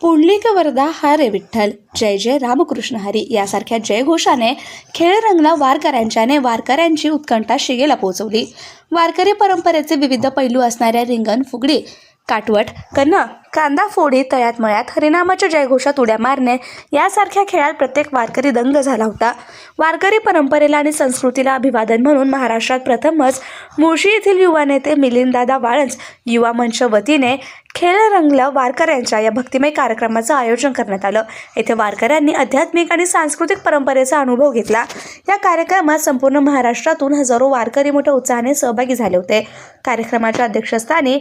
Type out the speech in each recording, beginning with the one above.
पुंडलिक वरदा हरे विठ्ठल. जय जय रामकृष्ण हरी. यासारख्या जयघोषाने खेळ रंगला वारकऱ्यांच्याने वारकऱ्यांची उत्कंठा शिगेला पोहोचवली. वारकरी परंपरेचे विविध पैलू असणाऱ्या रिंगण फुगडी काटवट कन्ना कांदा फोडी तळ्यात मळ्यात हरिनामाच्या जयघोषात उड्या मारणे यासारख्या खेळात प्रत्येक वारकरी दंग झाला होता. वारकरी परंपरेला आणि संस्कृतीला अभिवादन म्हणून महाराष्ट्रात प्रथमच मुळशी येथील युवा नेते मिलिंददादा वाळंज युवा मंच वतीने खेळ रंगलं वारकऱ्यांच्या या भक्तिमय कार्यक्रमाचं आयोजन करण्यात आलं. येथे वारकऱ्यांनी आध्यात्मिक आणि सांस्कृतिक परंपरेचा अनुभव घेतला. या कार्यक्रमात संपूर्ण महाराष्ट्रातून हजारो वारकरी मोठ्या उत्साहाने सहभागी झाले होते. कार्यक्रमाच्या अध्यक्षस्थानी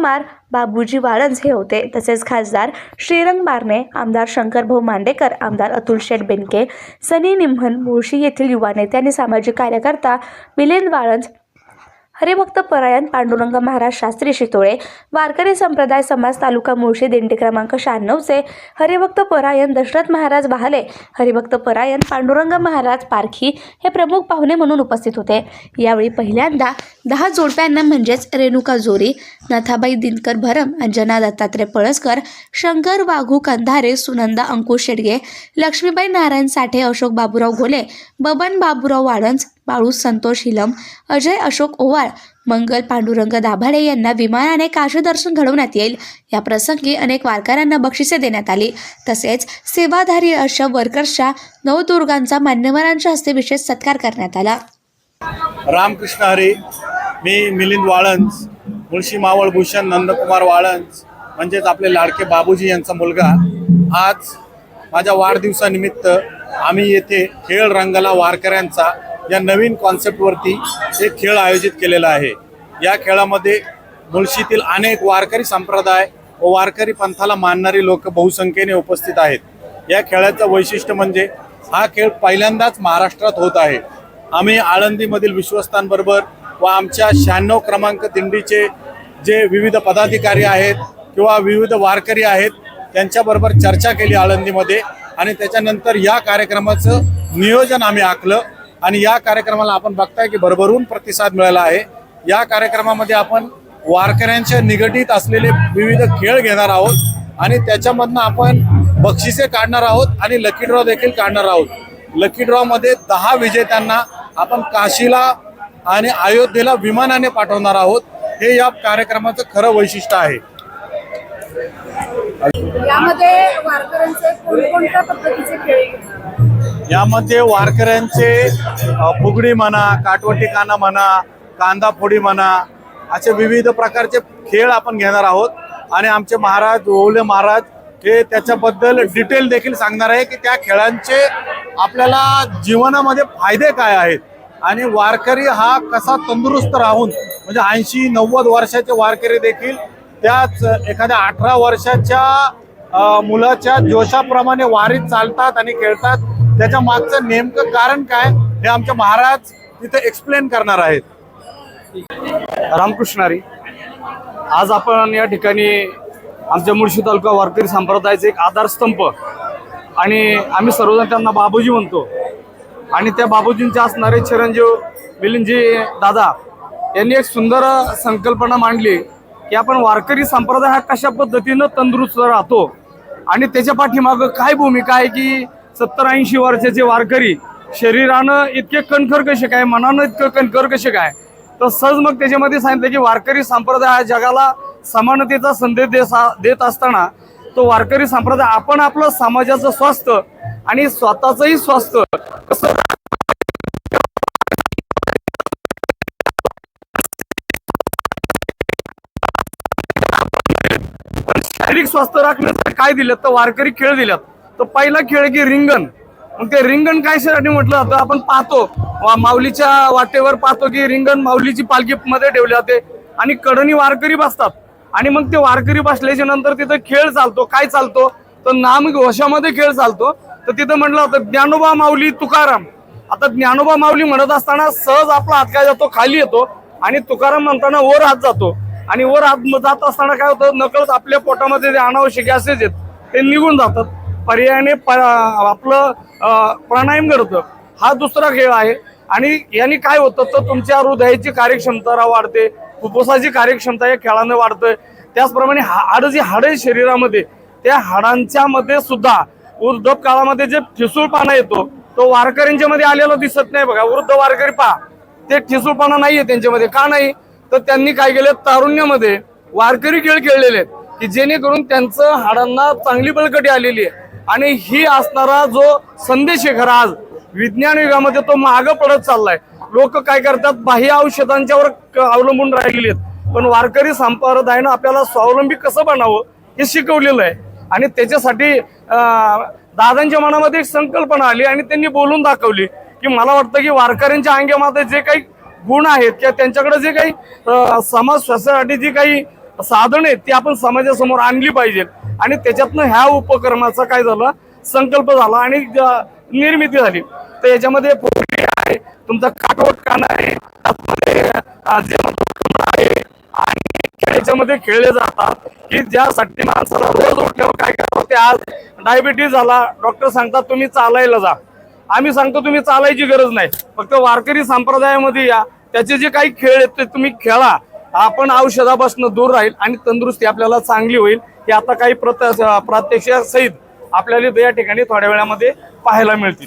नंदकुमार बाबूजी वाळंज हे होते. तसेच खासदार श्रीरंग बारणे आमदार शंकरभाऊ मांडेकर आमदार अतुल शेठ बेनके सनी निम्हन मुळशी येथील युवा नेते आणि सामाजिक कार्यकर्ता मिलिंद वाळंज हरिभक्त परायण पांडुरंग महाराज शास्त्री शितोळे वारकरी संप्रदाय समाज तालुका मुळशी दिंडी क्रमांक शहाण्णवचे हरिभक्त परायण दशरथ महाराज बहाले हरिभक्त परायण पांडुरंग महाराज पारखी हे प्रमुख पाहुणे म्हणून उपस्थित होते. यावेळी पहिल्यांदा दहा जोडप्यांना म्हणजेच रेणुका जोरी नथाबाई दिनकर भरम अंजना दत्तात्रय पळसकर शंकर वाघू कंधारे सुनंदा अंकुश शेडगे लक्ष्मीबाई नारायण साठे अशोक बाबूराव घोले बबन बाबूराव वाळंज बाळू संतोष हिलम अजय अशोक ओवाळ मंगल पांडुरंग दाभाडे यांना विमानाने काशदर्शन घडवण्यात येईल. या प्रसंगी अनेक वारकऱ्यांना बक्षिसे देण्यात आली. तसेच सेवाधारी अशा वर्कर्सच्या नवदुर्गांचा मान्यवरांच्या हस्ते विशेष सत्कार करण्यात आला. रामकृष्ण हरी मी मिलिंद वाळंज मुळशी मावळ भूषण नंदकुमार वाळंज म्हणजेच आपले लाडके बाबूजी यांचा मुलगा. आज माझ्या वाढदिवसानिमित्त आम्ही येथे खेळ रंगाला वारकऱ्यांचा या नवीन कॉन्सेप्टवरती एक खेळ आयोजित केलेला आहे. या खेळामध्ये मुळशीतील अनेक वारकरी संप्रदाय व वारकरी पंथाला मानणारी लोक बहुसंख्येने उपस्थित आहेत. या खेळाचं वैशिष्ट्य म्हणजे हा खेळ पहिल्यांदाच महाराष्ट्रात होत आहे. आम्ही आळंदीमधील विश्वस्तांबरोबर व आमच्या शहाण्णव क्रमांक दिंडीचे जे विविध पदाधिकारी आहेत किंवा विविध वारकरी आहेत त्यांच्याबरोबर चर्चा केली आळंदीमध्ये आणि त्याच्यानंतर या कार्यक्रमाचं नियोजन आम्ही आखलं. आणि या कार्यक्रमाला आपण बघताय की भरभरून प्रतिसाद मिळाला आहे. या कार्यक्रमामध्ये आपण वारकऱ्यांच्या निगडीत असलेले विविध खेळ घेणार आहोत आणि त्याच्यामधनं आपण बक्षिसे काढणार आहोत आणि लकी ड्रॉ देखील काढणार आहोत. लकी ड्रॉमध्ये दहा विजेत्यांना आपण काशीला आणि अयोध्येला विमानाने पाठवणार आहोत. हे या कार्यक्रमाचं खरं वैशिष्ट्य आहे. यामध्ये वारकऱ्यांचे कोणकोणत्या पद्धतीचे खेळ यामध्ये वारकऱ्यांचे फुगडी म्हणा काटवटी काना म्हणा कांदा फोडी म्हणा असे विविध प्रकारचे खेळ आपण घेणार आहोत. आणि आमचे महाराज ओवले महाराज हे त्याच्याबद्दल डिटेल देखील सांगणार आहे की त्या खेळांचे आपल्याला जीवनामध्ये फायदे काय आहेत? आणि वारकरी हा कसा तंदुरुस्त राहून म्हणजे ऐंशी नव्वद वर्षाचे वारकरी देखील त्याच एखाद्या अठरा वर्षाच्या मुलाच्या जोशाप्रमाणे वारीत चालतात आणि खेळतात त्याच्या मागचं नेमकं कारण काय हे आमचे महाराज तिथे एक्सप्लेन करणार आहेत. रामकृष्णारी आज आपण या ठिकाणी आमच्या मुळशी तालुका वारकरी संप्रदायाचे एक आधारस्तंभ आणि आम्ही सर्वजण त्यांना बाबूजी म्हणतो. आणि त्या बाबूजींचे असणारे चिरंजीव मिलिंदजी दादा यांनी एक सुंदर संकल्पना मांडली की आपण वारकरी संप्रदाय हा कशा पद्धतीनं तंदुरुस्त राहतो आणि त्याच्या पाठीमागं काय भूमिका आहे की सत्तर ऐंशी वर्षाचे वारकरी शरीरानं इतके कणखर कसे काय मनानं इतकं कणखर कसे काय? तर सहज मग त्याच्यामध्ये सांगितलं की वारकरी संप्रदाय हा जगाला समानतेचा संदेश देत असताना तो वारकरी संप्रदाय आपण आपलं समाजाचं स्वास्थ्य आणि स्वतःचंही स्वास्थ्य कसं शारीरिक स्वास्थ्य राखण्यासाठी काय दिलं? तर वारकरी खेळ दिल्यात. तर पहिला खेळ की रिंगण. मग ते रिंगण काय साठी म्हटलं जातं? आपण पाहतो. वा- माऊलीच्या वाटेवर पाहतो की रिंगण माऊलीची पालखी मध्ये ठेवली जाते आणि कडणी वारकरी बसतात. आणि मग ते वारकरी बसल्याच्या नंतर तिथं खेळ चालतो. काय चालतो? तर नाम घोषामध्ये खेळ चालतो. तर तिथं म्हटलं होतं ज्ञानोबा माऊली तुकाराम. आता ज्ञानोबा माऊली म्हणत असताना सहज आपला हात काय जातो? खाली येतो. आणि तुकाराम म्हणताना वर हात जातो. आणि वर हात जात असताना काय होतं? नकळत आपल्या पोटामध्ये जे अनावश्यक गॅसेस आहेत ते निघून जातात. पर्यायाने प- आपलं प्राणायाम घडतं. हा दुसरा खेळ आहे. आणि याने काय होतं तर तुमच्या हृदयाची कार्यक्षमता वाढते. फुफ्फुसाची कार्यक्षमता या खेळानं वाढतंय. त्याचप्रमाणे हाड जी हाड आहे शरीरामध्ये त्या हाडांच्या मध्ये सुद्धा वृद्ध काळामध्ये जे ठिसूळपणा येतो तो वारकऱ्यांच्या मध्ये आलेला दिसत नाही बघा. वृद्ध वारकरी पहा. ते ठिसूळपणा नाहीये त्यांच्यामध्ये. का नाही? तर त्यांनी काय केलं? तारुण्यामध्ये वारकरी खेळ खेळलेले आहेत की जेणेकरून त्यांचं हाडांना चांगली बळकटी आलेली आहे. आणि ही असणारा जो संदेश आहे खरा आज विज्ञान युगामध्ये तो मागं पडत चाललाय. लोक काय करतात बाह्य औषधांच्यावर क- अवलंबून राहिलेत आहेत. पण वारकरी संप्रदायानं आपल्याला स्वावलंबी कसं बनावं हे शिकवलेलं आहे. आणि त्याच्यासाठी दादांच्या मनामध्ये एक संकल्पना आली आणि त्यांनी बोलून दाखवली की मला वाटतं की वारकऱ्यांच्या अंगामध्ये जे काही गुण आहेत किंवा त्यांच्याकडे जे काही समाज स्वास्थ्यासाठी जी काही साधन आहेत ती आपण समाजासमोर आणली पाहिजे आणि त्याच्यातनं ह्या उपक्रमाचा काय झाला? संकल्प झाला आणि निर्मिती झाली. तर याच्यामध्ये पोळी आहे तुमचा काटवट कान आहे आहे आणि याच्यामध्ये खेळले जातात. की ज्यासाठी माणसाला रोज उठल्यावर काय करावं ते आज डायबिटीज झाला. डॉक्टर सांगतात तुम्ही चालायला जा. आम्ही सांगतो तुम्ही चालायची गरज नाही. फक्त वारकरी संप्रदायामध्ये या. त्याचे जे काही खेळ आहेत ते तुम्ही खेळा. आपण औषधापासून दूर राहील आणि तंदुरुस्ती आपल्याला चांगली होईल हे आता काही प्रत प्रात्यक्षिक सहित आपल्याला या ठिकाणी थोड्या वेळामध्ये पाहायला मिळतील.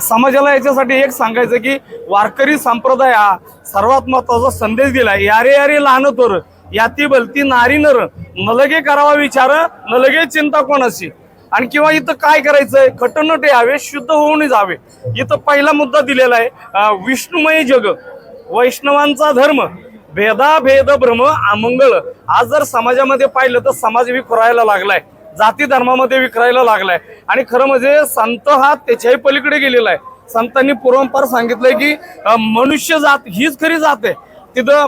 समाजाला हा, याच्यासाठी एक सांगायचं की वारकरी संप्रदाय हा सर्वात महत्त्वाचा संदेश दिलाय यारे यारे लहान तोर याती भलती नारी नर नलगे करावा विचार नलगे चिंता कोणाची आणि किंवा इथं काय करायचंय? खटनटे यावे शुद्ध होऊन जावे. इथं पहिला मुद्दा दिलेला आहे विष्णुमय जग. वैष्णवांचा धर्म भेदा भेद भ्रम अमंगळ आज जर समाजामध्ये पाहिलं तर समाज विखरायला लागलाय. जाती धर्मामध्ये विखरायला लागलाय. आणि खरं म्हणजे संत हा त्याच्याही पलीकडे गेलेला आहे. संतांनी पूर्वंपार सांगितलंय की मनुष्य जात हीच खरी जात आहे. तिथं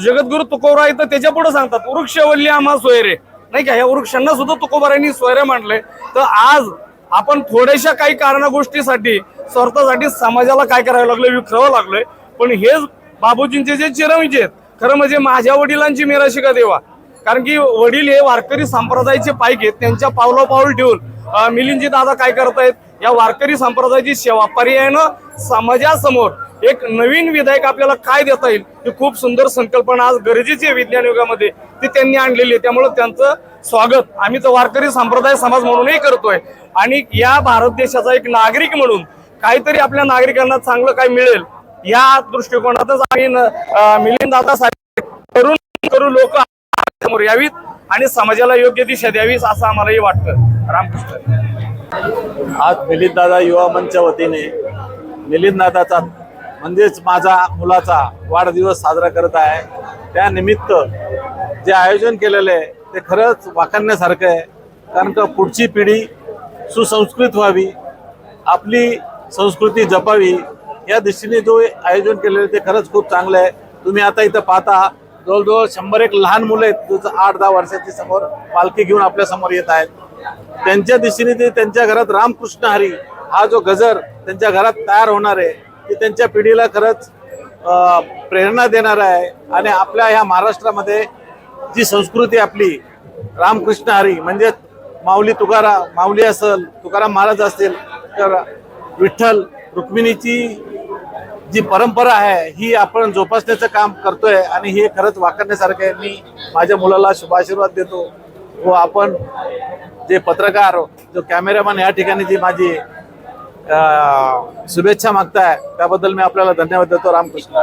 जगद्गुरु तुकोबरा इथं त्याच्या पुढे सांगतात वृक्षवल्ली आम्हा सोयरे. नाही का? या वृक्षांना सुद्धा तुकोबारांनी सोयरे मांडले. तर आज आपण थोड्याशा काही कारणा गोष्टीसाठी स्वार्थासाठी समाजाला काय करावं लागलं विखरावं लागलोय. पण हेच बाबूजींचे जे चिरंजी आहेत खरं म्हणजे माझ्या वडिलांची मिराशिका देवा. कारण की वडील हे वारकरी संप्रदायाचे पाईक आहेत त्यांच्या पावला पाऊल ठेवून मिलिंदजी दादा काय करतायत या वारकरी संप्रदायाची सेवा पर्यायानं समाजासमोर एक नवीन विधायक आपल्याला काय देता येईल ही खूप सुंदर संकल्पना आज गरजेची आहे विज्ञान युगामध्ये ती त्यांनी आणलेली आहे. त्यामुळे त्यांचं स्वागत आम्ही तर वारकरी संप्रदाय समाज म्हणूनही करतोय. आणि या भारत देशाचा एक नागरिक म्हणून काहीतरी आपल्या नागरिकांना चांगलं काय मिळेल या दृष्टिकोनातच आम्ही न- मिलिंद दादा साहेब करून करू लोक समोर यावीत आणि समाजाला योग्य दिशा द्यावीच असं आम्हालाही वाटतं. रामकृष्ण. आज मिलिंदादा युवा मंचच्या वतीने मिलिंददादाचा म्हणजेच माझा मुलाचा वाढदिवस साजरा करत आहे. त्यानिमित्त जे आयोजन केलेलं आहे ते खरंच वाखाणण्यासारखं आहे. कारण का पुढची पिढी सुसंस्कृत व्हावी आपली संस्कृती जपावी या दृष्टीने जो आयोजन केलेलं आहे ते खरंच खूप चांगलं आहे. तुम्ही आता इथं पाहता जवळजवळ शंभर एक लहान मुलं आहेत तुझं आठ दहा वर्षाची समोर पालखी घेऊन आपल्यासमोर येत आहेत. त्यांच्या दिशेने ते त्यांच्या घरात रामकृष्ण हरी हा जो गजर त्यांच्या घरात तयार होणार आहे ते त्यांच्या पिढीला खरंच प्रेरणा देणार आहे. आणि आपल्या ह्या महाराष्ट्रामध्ये जी संस्कृती आपली रामकृष्ण हरी म्हणजे माऊली तुकाराम माऊली असेल तुकाराम महाराज असतील तर विठ्ठल रुक्मिणीची जी परंपरा आहे ही आपण जोपासण्याचं काम करतोय आणि हे खरंच वाकरण्यासारखं आहे. मी माझ्या मुलाला शुभाशीर्वाद देतो व आपण जे पत्रकार जो कॅमेरामॅन या ठिकाणी जी माझी शुभेच्छा मागताय त्याबद्दल मी आपल्याला धन्यवाद देतो. रामकृष्ण.